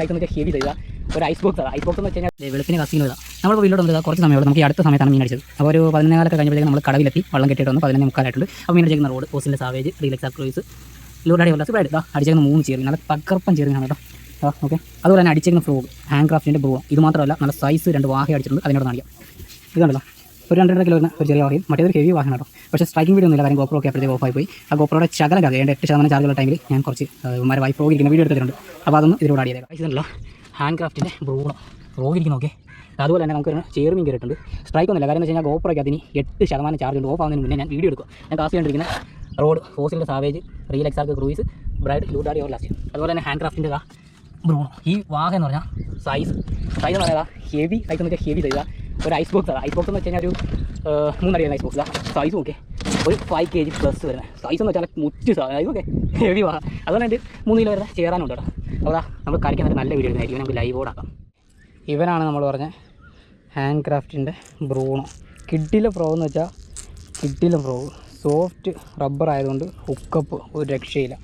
Size എന്ന് heavy ചെയ്താൽ ഒരു ഐസ് ബോക്സ് ഐസ് ബോക്സ് എന്ന് വെച്ച് കഴിഞ്ഞാൽ വെളുപ്പിന് കസിനോ ഇതാ നമ്മൾ വീട്ടിലോട്ട് വന്നത് കുറച്ച് സമയമുള്ളൂ. നമുക്ക് അടുത്ത സമയത്താണ് മീൻ അടിച്ചത്. അപ്പോൾ ഒരു പതിനൊന്നേകാലൊക്കെ കഴിഞ്ഞപ്പോഴേക്കും നമ്മൾ കടവിലെത്തി. വള്ളം കെട്ടിയിട്ട് വന്ന്. പതിനൊന്ന് മുക്കാലായിട്ടുണ്ട് അപ്പോൾ മീൻ അടിക്കുന്ന റോഡ് പോസിന്റെ സാവേജ് റീലക്സ് ക്രൂയിസ് ലൂഡാടി വല്ല സ്പ്രൈഡ് ഇതാ അടിച്ചേക്കുന്ന മൂന്ന് ചേർന്ന് നല്ല തകർപ്പൻ ചേർന്നാണ് കേട്ടോ. ആ ഓക്കെ അതുപോലെ തന്നെ അടിച്ചേക്കുന്ന ഫ്രോഗ് ഹാൻഡ് ക്രാഫ്റ്റിന്റെ ബ്രൂ ഇത് മാത്രമല്ല നല്ല സൈസ് രണ്ട് വാഹ അടിച്ചിട്ടുണ്ട്. അതിനോട് കാണിക്കാം ഇത് കണ്ടല്ലോ. ഒരു രണ്ടര കിലോ ഒരു ചെറിയ ലോറിയും മറ്റേതൊരു ഹെവി വാഹനം കേട്ടോ. പക്ഷേ സ്ട്രൈക്കിംഗ് വീഡിയോ ഒന്നുമില്ല കാര്യം ഗോപ്രോ ഒക്കെ അപ്പോഴത്തേക്ക് ഓഫായി പോയി ആ ഗോപ്രോയുടെ കഥ എന്റെ എട്ട് ശതമാനം ചാർജുള്ള ടൈമിൽ ഞാൻ കുറച്ച് വൈഫ് ഫ്രോഗ് ഇരിക്കുന്ന വീഡിയോ എടുത്തിട്ടുണ്ട്. അപ്പോൾ അതൊന്നും ഇതിലൂടെ ആഡ് ചെയ്തേക്കാം. ഇതുണ്ടല്ലോ ഹാൻഡ് ക്രാഫ്റ്റിന്റെ ബ്രൂണോ ഫ്രോഗ് ഇരിക്കുന്ന ഓക്കെ അതുപോലെ തന്നെ നമുക്കൊരു ചേർമീൻ കയറിയിട്ടുണ്ട് സ്ട്രൈക്ക് ഒന്നുമില്ല കാരണം എന്ന് വെച്ച് കഴിഞ്ഞാൽ ഗോപ്രോയ്ക്ക് അതിന് എട്ട് ശതമാനം ചാർജ് ഉണ്ട്. ഓഫ് ആവുന്നതിന് മുന്നേ ഞാൻ വീഡിയോ എടുക്കും. ഞാൻ കാസ്റ്റ് ചെയ്തിരിക്കുന്ന റോഡ് ഫോസിലിന്റെ സാവേജ് റിയൽ എക്സാർക്ക് ക്രൂയിസ് ബ്രൈഡ് ലൂഡാടി ഓർ ലാസ്റ്റ് അതുപോലെ തന്നെ ഹാൻഡ് ക്രാഫ്റ്റിന്റെ ബ്രൂണോ ഈ വാഹ എന്ന് പറഞ്ഞാൽ സൈസ് സൈസ് എന്ന് പറയുന്നത് ഹെവി സൈസ് എന്ന് വെച്ചാൽ ഹെവി സൈസാ ഒരു ഐസ് ബോക്സ് ഐസ് ബോക്സ് എന്ന് വെച്ച് കഴിഞ്ഞാൽ ഒരു മൂന്നടിയാണ് ഐസ് ബോക്സ് സൈസ് ഓക്കെ ഒരു ഫൈവ് കെ ജി പ്ലസ് വരുന്നത് സൈസ് എന്ന് വെച്ചാൽ മുറ്റ് സൈസ് ഓക്കെ ഹെവി വാ. അതുകൊണ്ട് എന്റെ മൂന്ന് കിലോ വരുന്നത് ചേരാനുണ്ട് കേട്ടോ. അപ്പോൾ നമ്മൾ കളിക്കാൻ നല്ല വീഡിയോ എടുക്കുന്നതായിരിക്കും നമുക്ക് ലൈവ് ഓടാക്കാം. ഇവനാണ് നമ്മൾ പറഞ്ഞ ഹാൻഡ് ക്രാഫ്റ്റിന്റെ ബ്രൂണോ കിഡിലെ പ്രോ എന്ന് വെച്ചാൽ കിഡിലെ പ്രോ സോഫ്റ്റ് റബ്ബർ ആയതുകൊണ്ട് ഹുക്കപ്പ് ഒരു രക്ഷയില്ല.